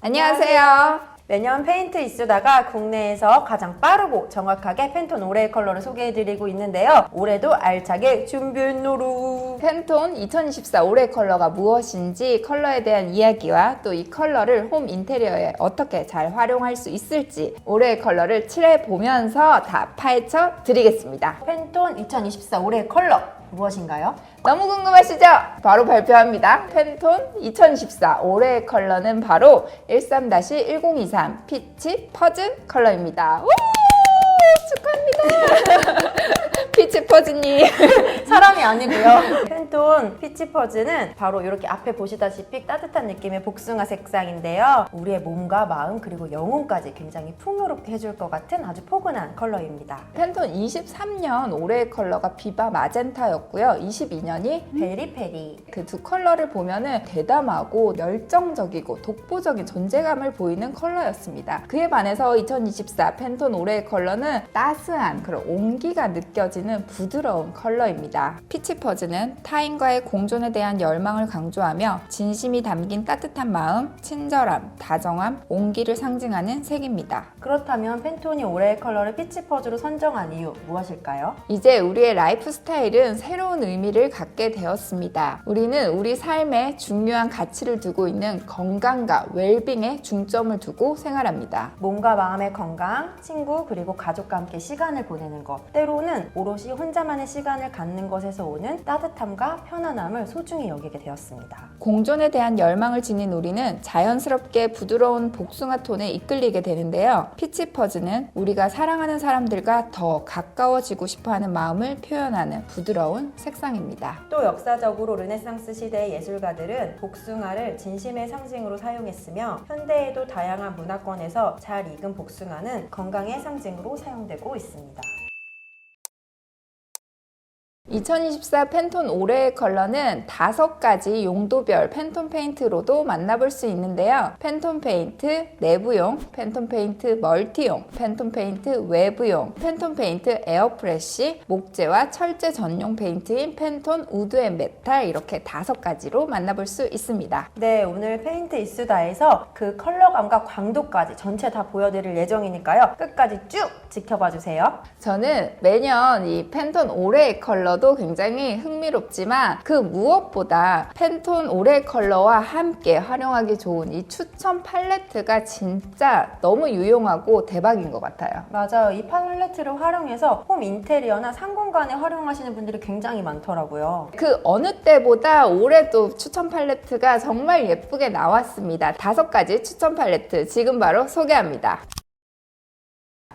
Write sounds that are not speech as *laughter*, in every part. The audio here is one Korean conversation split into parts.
안녕하세요. 매년 페인트 이슈다가 국내에서 가장 빠르고 정확하게 팬톤 올해의 컬러를 소개해드리고 있는데요. 올해도 알차게 준비했노루. 팬톤 2024 올해 컬러가 무엇인지 컬러에 대한 이야기와 또 이 컬러를 홈 인테리어에 어떻게 잘 활용할 수 있을지 올해의 컬러를 칠해 보면서 다 파헤쳐 드리겠습니다. 팬톤 2024 올해의 컬러 무엇인가요? 너무 궁금하시죠? 바로 발표합니다. 팬톤 2024 올해의 컬러는 바로 13-1023 피치 퍼즈 컬러입니다. 우! 축하합니다. *laughs* 피치 퍼즈님. *laughs* 사람이 아니고요. 팬톤 피치 퍼즈는 바로 이렇게 앞에 보시다시피 따뜻한 느낌의 복숭아 색상인데요. 우리의 몸과 마음 그리고 영혼까지 굉장히 풍요롭게 해줄 것 같은 아주 포근한 컬러입니다. 팬톤 23년 올해의 컬러가 비바 마젠타였고요. 22년이 베리페리. 그 두 컬러를 보면은 대담하고 열정적이고 독보적인 존재감을 보이는 컬러였습니다. 그에 반해서 2024 팬톤 올해의 컬러는 따스한 그런 온기가 느껴지는 부드러운 컬러입니다. 피치 퍼즈는 타인과의 공존에 대한 열망을 강조하며 진심이 담긴 따뜻한 마음, 친절함, 다정함, 온기를 상징하는 색입니다. 그렇다면 팬톤이 올해의 컬러를 피치 퍼즈로 선정한 이유 무엇일까요? 이제 우리의 라이프 스타일은 새로운 의미를 갖게 되었습니다. 우리는 우리 삶에 중요한 가치를 두고 있는 건강과 웰빙에 중점을 두고 생활합니다. 몸과 마음의 건강, 친구 그리고 가족과 함께 시간을 보내는 것 때로는 오롯 이 혼자만의 시간을 갖는 것에서 오는 따뜻함과 편안함을 소중히 여기게 되었습니다. 공존에 대한 열망을 지닌 우리는 자연스럽게 부드러운 복숭아 톤에 이끌리게 되는데요. 피치퍼즈는 우리가 사랑하는 사람들과 더 가까워지고 싶어 하는 마음을 표현하는 부드러운 색상입니다. 또 역사적으로 르네상스 시대의 예술가들은 복숭아를 진심의 상징으로 사용했으며 현대에도 다양한 문화권에서 잘 익은 복숭아는 건강의 상징으로 사용되고 있습니다. 2024 팬톤 올해의 컬러는 다섯 가지 용도별 팬톤 페인트로도 만나볼 수 있는데요. 팬톤 페인트 내부용, 팬톤 페인트 멀티용, 팬톤 페인트 외부용, 팬톤 페인트 에어프레쉬, 목재와 철제 전용 페인트인 팬톤 우드 앤 메탈 이렇게 다섯 가지로 만나볼 수 있습니다. 네, 오늘 페인트 이슈다에서 그 컬러감과 광도까지 전체 다 보여드릴 예정이니까요. 끝까지 쭉 지켜봐 주세요. 저는 매년 이 팬톤 올해의 컬러도 굉장히 흥미롭지만 그 무엇보다 팬톤 올해 컬러와 함께 활용하기 좋은 이 추천 팔레트가 진짜 너무 유용하고 대박인 것 같아요. 맞아요. 이 팔레트를 활용해서 홈 인테리어나 상공간에 활용하시는 분들이 굉장히 많더라고요. 그 어느 때보다 올해도 추천 팔레트가 정말 예쁘게 나왔습니다. 다섯 가지 추천 팔레트 지금 바로 소개합니다.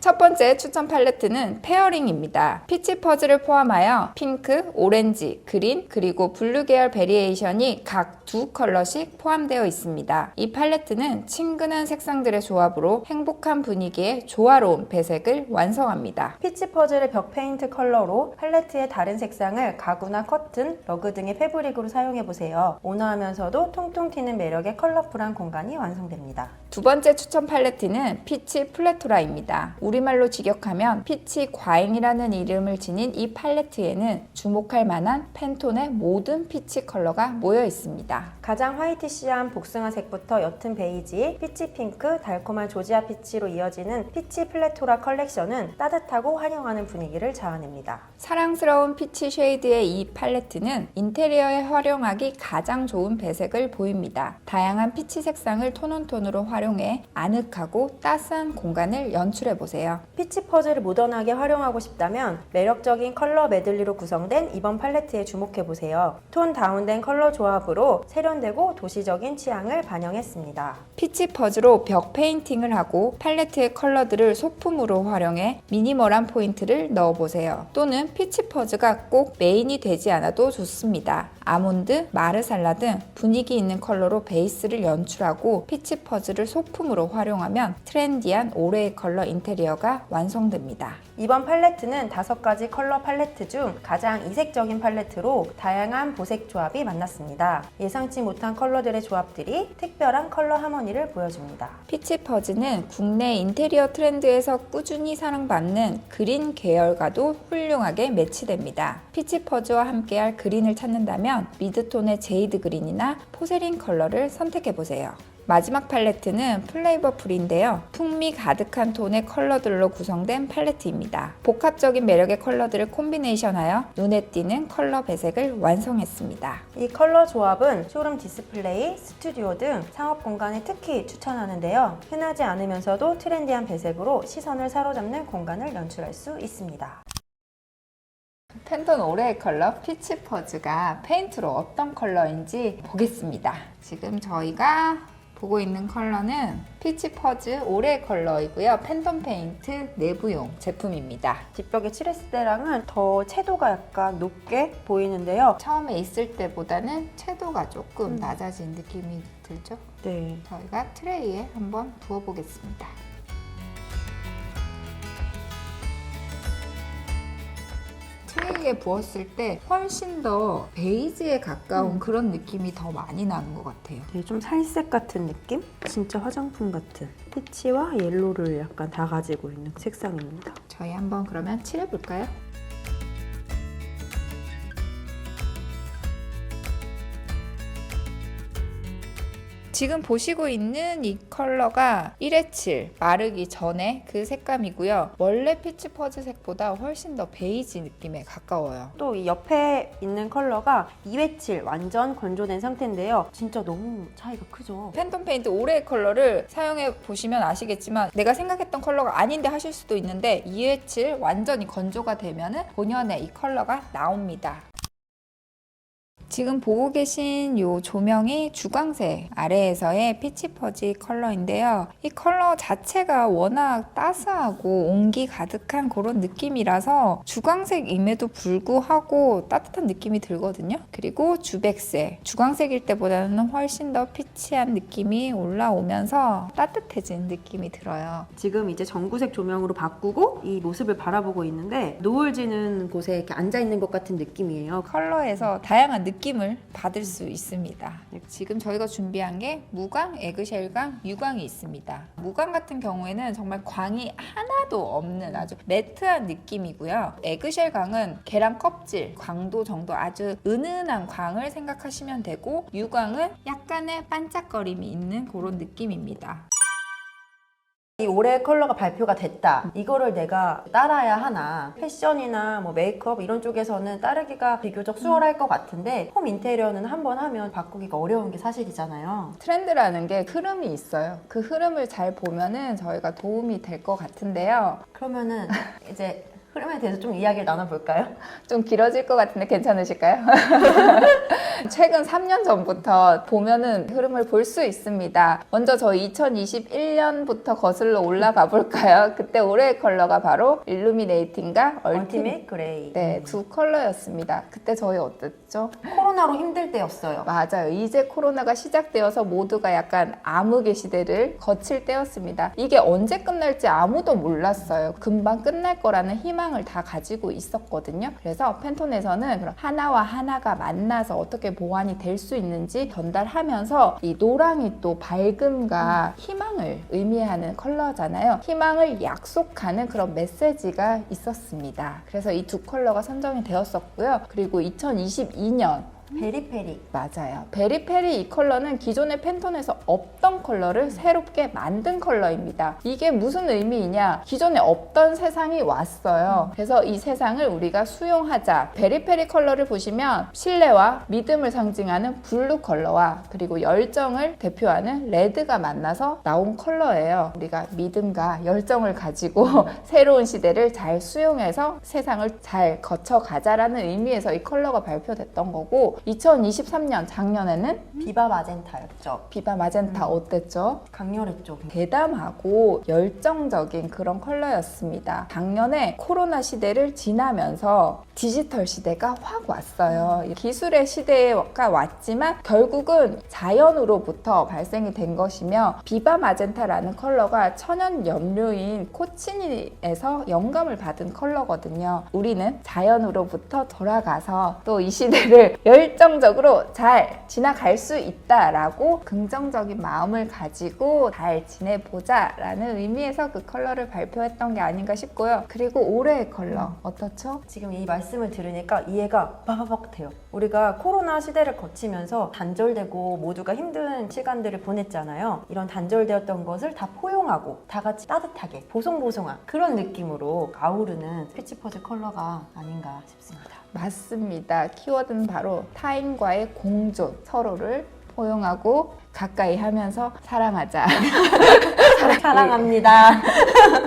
첫 번째 추천 팔레트는 페어링입니다. 피치 퍼즐을 포함하여 핑크, 오렌지, 그린, 그리고 블루 계열 베리에이션이 각 두 컬러씩 포함되어 있습니다. 이 팔레트는 친근한 색상들의 조합으로 행복한 분위기의 조화로운 배색을 완성합니다. 피치 퍼즐의 벽 페인트 컬러로 팔레트의 다른 색상을 가구나 커튼, 러그 등의 패브릭으로 사용해 보세요. 온화하면서도 통통 튀는 매력의 컬러풀한 공간이 완성됩니다. 두 번째 추천 팔레트는 피치 플레토라입니다. 우리말로 직역하면 피치 과잉이라는 이름을 지닌 이 팔레트에는 주목할 만한 팬톤의 모든 피치 컬러가 모여 있습니다. 가장 화이티시한 복숭아 색부터 옅은 베이지, 피치 핑크, 달콤한 조지아 피치로 이어지는 피치 플레토라 컬렉션은 따뜻하고 환영하는 분위기를 자아냅니다. 사랑스러운 피치 쉐이드의 이 팔레트는 인테리어에 활용하기 가장 좋은 배색을 보입니다. 다양한 피치 색상을 톤온톤으로 활용 해 아늑하고 따스한 공간을 연출해 보세요. 피치 퍼즐을 모던하게 활용하고 싶다면 매력적인 컬러 메들리로 구성된 이번 팔레트에 주목해 보세요. 톤 다운된 컬러 조합으로 세련되고 도시적인 취향을 반영했습니다. 피치 퍼즈로 벽 페인팅을 하고 팔레트의 컬러들을 소품으로 활용해 미니멀한 포인트를 넣어 보세요. 또는 피치 퍼즈가 꼭 메인이 되지 않아도 좋습니다. 아몬드, 마르살라 등 분위기 있는 컬러로 베이스를 연출하고 피치 퍼즈를 소품으로 활용하면 트렌디한 올해의 컬러 인테리어가 완성됩니다. 이번 팔레트는 다섯 가지 컬러 팔레트 중 가장 이색적인 팔레트로 다양한 보색 조합이 만났습니다. 예상치 못한 컬러들의 조합들이 특별한 컬러 하모니를 보여줍니다. 피치 퍼즈는 국내 인테리어 트렌드에서 꾸준히 사랑받는 그린 계열과도 훌륭하게 매치됩니다. 피치 퍼즈와 함께할 그린을 찾는다면 미드톤의 제이드 그린이나 포세린 컬러를 선택해보세요. 마지막 팔레트는 플레이버풀인데요. 풍미 가득한 톤의 컬러들로 구성된 팔레트입니다. 복합적인 매력의 컬러들을 콤비네이션하여 눈에 띄는 컬러 배색을 완성했습니다. 이 컬러 조합은 쇼룸 디스플레이, 스튜디오 등 상업 공간에 특히 추천하는데요. 흔하지 않으면서도 트렌디한 배색으로 시선을 사로잡는 공간을 연출할 수 있습니다. 팬톤 올해의 컬러 피치 퍼즈가 페인트로 어떤 컬러인지 보겠습니다. 지금 저희가 보고 있는 컬러는 피치 퍼즈 올해의 컬러이고요. 팬톤 페인트 내부용 제품입니다. 뒷벽에 칠했을 때랑은 더 채도가 약간 높게 보이는데요. 처음에 있을 때보다는 채도가 조금 음. 낮아진 느낌이 들죠? 네. 저희가 트레이에 한번 부어보겠습니다. 트레이에 부었을 때 훨씬 더 베이지에 가까운 음. 그런 느낌이 더 많이 나는 것 같아요. 네, 좀 살색 같은 느낌? 진짜 화장품 같은 피치와 옐로를 약간 다 가지고 있는 색상입니다. 저희 한번 그러면 칠해볼까요? 지금 보시고 있는 이 컬러가 1회7 마르기 전에 그 색감이고요. 원래 피치 퍼즈 색보다 훨씬 더 베이지 느낌에 가까워요. 또 이 옆에 있는 컬러가 2회칠 완전 건조된 상태인데요. 진짜 너무 차이가 크죠? 팬톤 페인트 올해의 컬러를 사용해 보시면 아시겠지만 내가 생각했던 컬러가 아닌데 하실 수도 있는데 2회7 완전히 건조가 되면은 본연의 이 컬러가 나옵니다. 지금 보고 계신 이 조명이 주광색 아래에서의 피치퍼지 컬러인데요. 이 컬러 자체가 워낙 따스하고 온기 가득한 그런 느낌이라서 주광색임에도 불구하고 따뜻한 느낌이 들거든요. 그리고 주백색, 주광색일 때보다는 훨씬 더 피치한 느낌이 올라오면서 따뜻해진 느낌이 들어요. 지금 이제 전구색 조명으로 바꾸고 이 모습을 바라보고 있는데 노을 지는 곳에 이렇게 앉아 있는 것 같은 느낌이에요. 컬러에서 다양한 느낌 을 받을 수 있습니다. 지금 저희가 준비한 게 무광, 에그쉘광, 유광이 있습니다. 무광 같은 경우에는 정말 광이 하나도 없는 아주 매트한 느낌이고요. 에그쉘광은 계란 껍질 광도 정도 아주 은은한 광을 생각하시면 되고 유광은 약간의 반짝거림이 있는 그런 느낌입니다. 이 올해 컬러가 발표가 됐다. 이거를 내가 따라야 하나. 패션이나 뭐 메이크업 이런 쪽에서는 따르기가 비교적 수월할 것 같은데 홈 인테리어는 한 번 하면 바꾸기가 어려운 게 사실이잖아요. 트렌드라는 게 흐름이 있어요. 그 흐름을 잘 보면은 저희가 도움이 될 것 같은데요. 그러면은 이제 흐름에 대해서 좀 이야기를 나눠볼까요? *laughs* 좀 길어질 것 같은데 괜찮으실까요? *laughs* 최근 3년 전부터 보면은 흐름을 볼 수 있습니다. 먼저 저희 2021년부터 거슬러 올라가 볼까요? 그때 올해의 컬러가 바로 일루미네이팅과 얼티밋 그레이. 네, 두 컬러였습니다. 그때 저희 어땠죠? 코로나로 힘들 때였어요. 맞아요. 이제 코로나가 시작되어서 모두가 약간 암흑의 시대를 거칠 때였습니다. 이게 언제 끝날지 아무도 몰랐어요. 금방 끝날 거라는 희망 을 다 가지고 있었거든요. 그래서 팬톤에서는 그런 하나와 하나가 만나서 어떻게 보완이 될 수 있는지 전달하면서 이 노랑이 또 밝음과 희망을 의미하는 컬러잖아요. 희망을 약속하는 그런 메시지가 있었습니다. 그래서 이 두 컬러가 선정이 되었었고요. 그리고 2022년 베리페리. 맞아요. 베리페리 이 컬러는 기존의 팬톤에서 없던 컬러를 새롭게 만든 컬러입니다. 이게 무슨 의미이냐? 기존에 없던 세상이 왔어요. 그래서 이 세상을 우리가 수용하자. 베리페리 컬러를 보시면 신뢰와 믿음을 상징하는 블루 컬러와 그리고 열정을 대표하는 레드가 만나서 나온 컬러예요. 우리가 믿음과 열정을 가지고 *laughs* 새로운 시대를 잘 수용해서 세상을 잘 거쳐가자라는 의미에서 이 컬러가 발표됐던 거고 2023년 작년에는 비바 마젠타였죠. 비바 마젠타 어땠죠? 강렬했죠. 대담하고 열정적인 그런 컬러였습니다. 작년에 코로나 시대를 지나면서 디지털 시대가 확 왔어요. 기술의 시대가 왔지만 결국은 자연으로부터 발생이 된 것이며 비바 마젠타라는 컬러가 천연 염료인 코치니에서 영감을 받은 컬러거든요. 우리는 자연으로부터 돌아가서 또 이 시대를 *laughs* 열 열정적으로 잘 지나갈 수 있다라고 긍정적인 마음을 가지고 잘 지내보자 라는 의미에서 그 컬러를 발표했던 게 아닌가 싶고요. 그리고 올해의 컬러 어떻죠? 지금 이 말씀을 들으니까 이해가 빠바박 돼요. 우리가 코로나 시대를 거치면서 단절되고 모두가 힘든 시간들을 보냈잖아요. 이런 단절되었던 것을 다 포용하고 다 같이 따뜻하게 보송보송한 그런 느낌으로 아우르는 피치퍼즈 컬러가 아닌가 싶습니다. 맞습니다. 키워드는 바로 타인과의 공존, 서로를 포용하고 가까이 하면서 사랑하자. *laughs* 사랑합니다.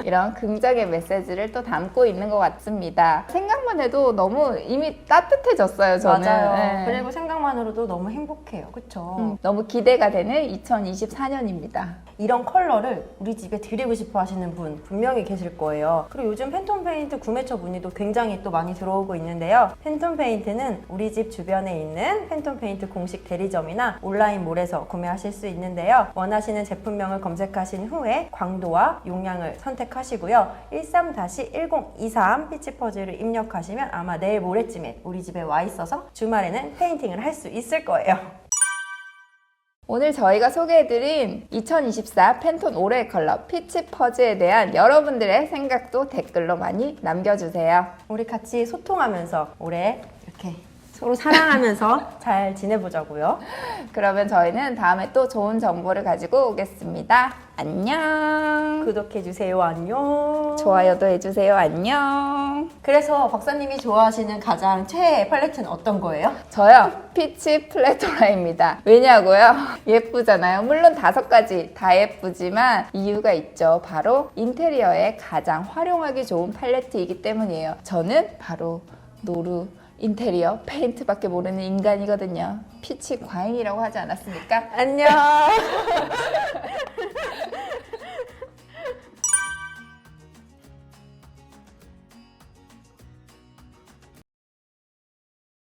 이런 긍정의 메시지를 또 담고 있는 것 같습니다. 생각 만 해도 너무 이미 따뜻해졌어요, 저는. 맞아요. 네. 그리고 생각만으로도 너무 행복해요. 그쵸? 음, 너무 기대가 되는 2024년입니다. 이런 컬러를 우리 집에 드리고 싶어 하시는 분 분명히 계실 거예요. 그리고 요즘 팬톤 페인트 구매처 문의도 굉장히 또 많이 들어오고 있는데요. 팬톤 페인트는 우리 집 주변에 있는 팬톤 페인트 공식 대리점이나 온라인몰에서 구매하실 수 있는데요. 원하시는 제품명을 검색하신 후에 광도와 용량을 선택하시고요. 13-1023 피치퍼즈를 입력하 시면 아마 내일 모레쯤에 우리 집에 와 있어서 주말에는 페인팅을 할 수 있을 거예요. 오늘 저희가 소개해드린 2024 팬톤 올해의 컬러 피치 퍼즈에 대한 여러분들의 생각도 댓글로 많이 남겨주세요. 우리 같이 소통하면서 올해 서로 사랑하면서 잘 지내보자고요. 그러면 저희는 다음에 또 좋은 정보를 가지고 오겠습니다. 안녕. 구독해주세요. 안녕. 좋아요도 해주세요. 안녕. 그래서 박사님이 좋아하시는 가장 최애 팔레트는 어떤 거예요? 저요 피치 플래토라입니다. 왜냐고요? *laughs* 예쁘잖아요. 물론 다섯 가지 다 예쁘지만 이유가 있죠. 바로 인테리어에 가장 활용하기 좋은 팔레트이기 때문이에요. 저는 바로 노루 인테리어 페인트밖에 모르는 인간이거든요. 피치 과잉이라고 하지 않았습니까? 안녕. *laughs*